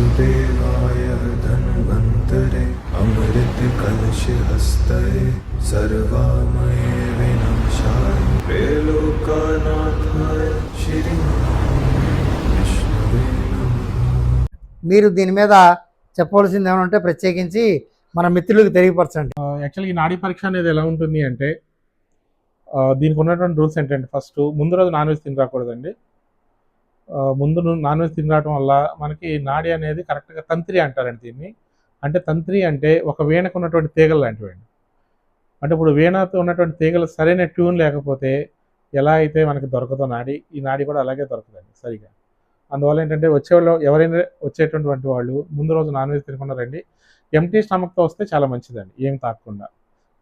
वासुदेवाय धन्वन्तरे अमृतकलशहस्तये सर्वामये विनाशाय त्रैलोकानाथाय श्रीविष्णवे नमः మీరు దీని మీద చెప్పవలసింది ఏమైనా ఉంటే ప్రత్యేకించి మన మిత్రులకు తెలియపరచండి యాక్చువల్గా ఈ నాడీ పరీక్ష అనేది ఎలా ఉంటుంది అంటే ఆ, దీనికి ఉన్నటువంటి రూల్స్ ఏంటంటే ఫస్ట్ ముందు రోజు నాన్ వెజ్ తిని రాకూడదండి ఆ, ముందు నాన్ వెజ్ తినడం వల్ల మనకి నాడి అనేది కరెక్ట్గా తంత్రి అంటారండి దీన్ని. అంటే తంత్రి అంటే ఒక వీణకు ఉన్నటువంటి తీగలు లాంటివండి. అంటే ఇప్పుడు వీణతో ఉన్నటువంటి తీగలు సరైన ట్యూన్ లేకపోతే ఎలా అయితే మనకి దొరకదో నాడి ఈ నాడి కూడా అలాగే దొరకదండి సరిగా. అందువల్ల ఏంటంటే వచ్చేవాళ్ళు ఎవరైనా వచ్చేటటువంటి వాళ్ళు ముందు రోజు నాన్ వెజ్ తినకుండా రండి. ఎంటీ స్టమక్తో వస్తే చాలా మంచిదండి ఏం తాగకుండా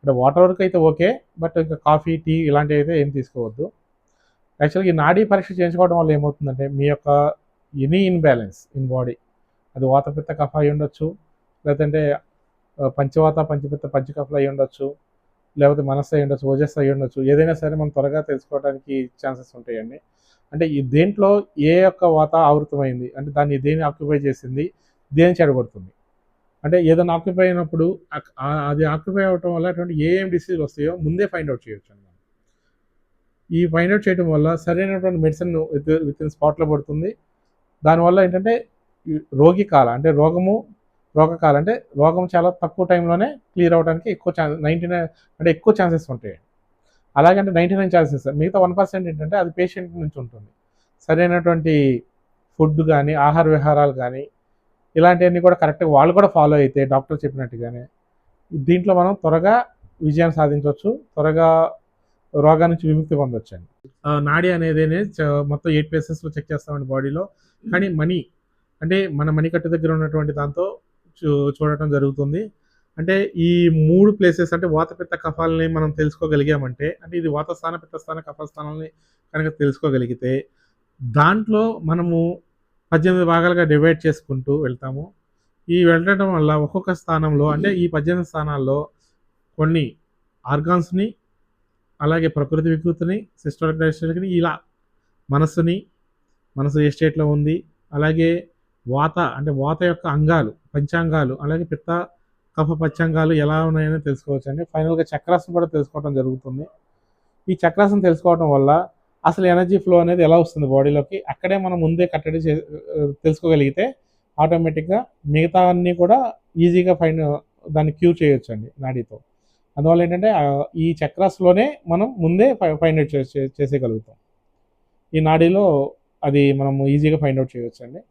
అంటే వాటర్ వరకు అయితే ఓకే బట్ ఇంకా కాఫీ టీ ఇలాంటివి అయితే ఏం తీసుకోవద్దు. యాక్చువల్గా ఈ నాడీ పరీక్ష చేయించుకోవడం వల్ల ఏమవుతుందంటే మీ యొక్క ఎనీ ఇన్బ్యాలెన్స్ ఇన్ బాడీ అది వాతపిత్త కఫ అయి ఉండొచ్చు లేదంటే పంచవాత పంచపిత్త పంచకఫలు అయి ఉండొచ్చు లేకపోతే మనస్సు అయి ఉండొచ్చు ఓజస్సు అయి ఉండొచ్చు ఏదైనా సరే మనం త్వరగా తెలుసుకోవడానికి ఛాన్సెస్ ఉంటాయండి. అంటే ఈ దేంట్లో ఏ యొక్క వాత ఆవృతమైంది అంటే దాన్ని దేని ఆక్యుపై చేసింది దేని చెడగొడుతుంది? అంటే ఏదైనా ఆక్యుపై అయినప్పుడు అది ఆక్యుపై అవటం వల్ల అటువంటి ఏ ఏం డిసీజ్ వస్తాయో ముందే ఫైండ్ అవుట్ చేయొచ్చు అండి ఈ ఫైండ్ అవుట్ చేయడం వల్ల సరైనటువంటి మెడిసిన్ విత్ విత్ ఇన్ స్పాట్లో పడుతుంది. దానివల్ల ఏంటంటే రోగి కాల అంటే రోగము రోగకాల అంటే రోగం చాలా తక్కువ టైంలోనే క్లియర్ అవడానికి ఎక్కువ ఛాన్స్ నైంటీ నైన్ అంటే ఎక్కువ ఛాన్సెస్ ఉంటాయి. అలాగంటే నైంటీ నైన్ ఛాన్సెస్ మిగతా వన్ పర్సెంట్ ఏంటంటే అది పేషెంట్ నుంచి ఉంటుంది. సరైనటువంటి ఫుడ్ కానీ ఆహార విహారాలు కానీ ఇలాంటివన్నీ కూడా కరెక్ట్గా వాళ్ళు కూడా ఫాలో అయితే డాక్టర్ చెప్పినట్టుగానే దీంట్లో మనం త్వరగా విజయం సాధించవచ్చు. త్వరగా రోగా నుంచి విముక్తి పొందొచ్చండి. నాడి అనేది చ- మొత్తం ఎయిట్ ప్లేసెస్లో చెక్ చేస్తామండి బాడీలో. కానీ మనీ అంటే మన మణికట్టు దగ్గర ఉన్నటువంటి దాంతో చూ చూడటం జరుగుతుంది. అంటే ఈ మూడు ప్లేసెస్ అంటే వాతపిత్త కఫాలని మనం తెలుసుకోగలిగామంటే అంటే ఇది వాతస్థాన పిత్తస్థాన కఫస్థానాలని కనుక తెలుసుకోగలిగితే దాంట్లో మనము పద్దెనిమిది భాగాలుగా డివైడ్ చేసుకుంటూ వెళ్తాము. ఈ వెళ్ళడం వల్ల ఒక్కొక్క స్థానంలో అంటే ఈ పద్దెనిమిది స్థానాల్లో కొన్ని ఆర్గాన్స్ని అలాగే ప్రకృతి వికృతిని సిస్టమిక్ డైజెషన్ని ఇలా మనస్సుని మనసు ఏ స్టేట్లో ఉంది అలాగే వాత అంటే వాత యొక్క అంగాలు పంచాంగాలు అలాగే పిత్త కఫ పంచాంగాలు ఎలా ఉన్నాయని తెలుసుకోవచ్చు అండి ఫైనల్గా చక్రాసం కూడా తెలుసుకోవడం జరుగుతుంది. ఈ చక్రాసం తెలుసుకోవడం వల్ల అసలు ఎనర్జీ ఫ్లో అనేది ఎలా వస్తుంది బాడీలోకి అక్కడే మనం ముందే కట్టడి చే తెలుసుకోగలిగితే ఆటోమేటిక్గా మిగతా అన్నీ కూడా ఈజీగా ఫైన్ దాన్ని క్యూర్ చేయొచ్చు అండి నాడీతో. అందువల్ల ఏంటంటే ఈ చక్రాస్లోనే మనం ముందే ఫైండ్ అవుట్ చేసేయగలుగుతాం. ఈ నాడీలో అది మనం ఈజీగా ఫైండ్ అవుట్ చేయవచ్చు అండి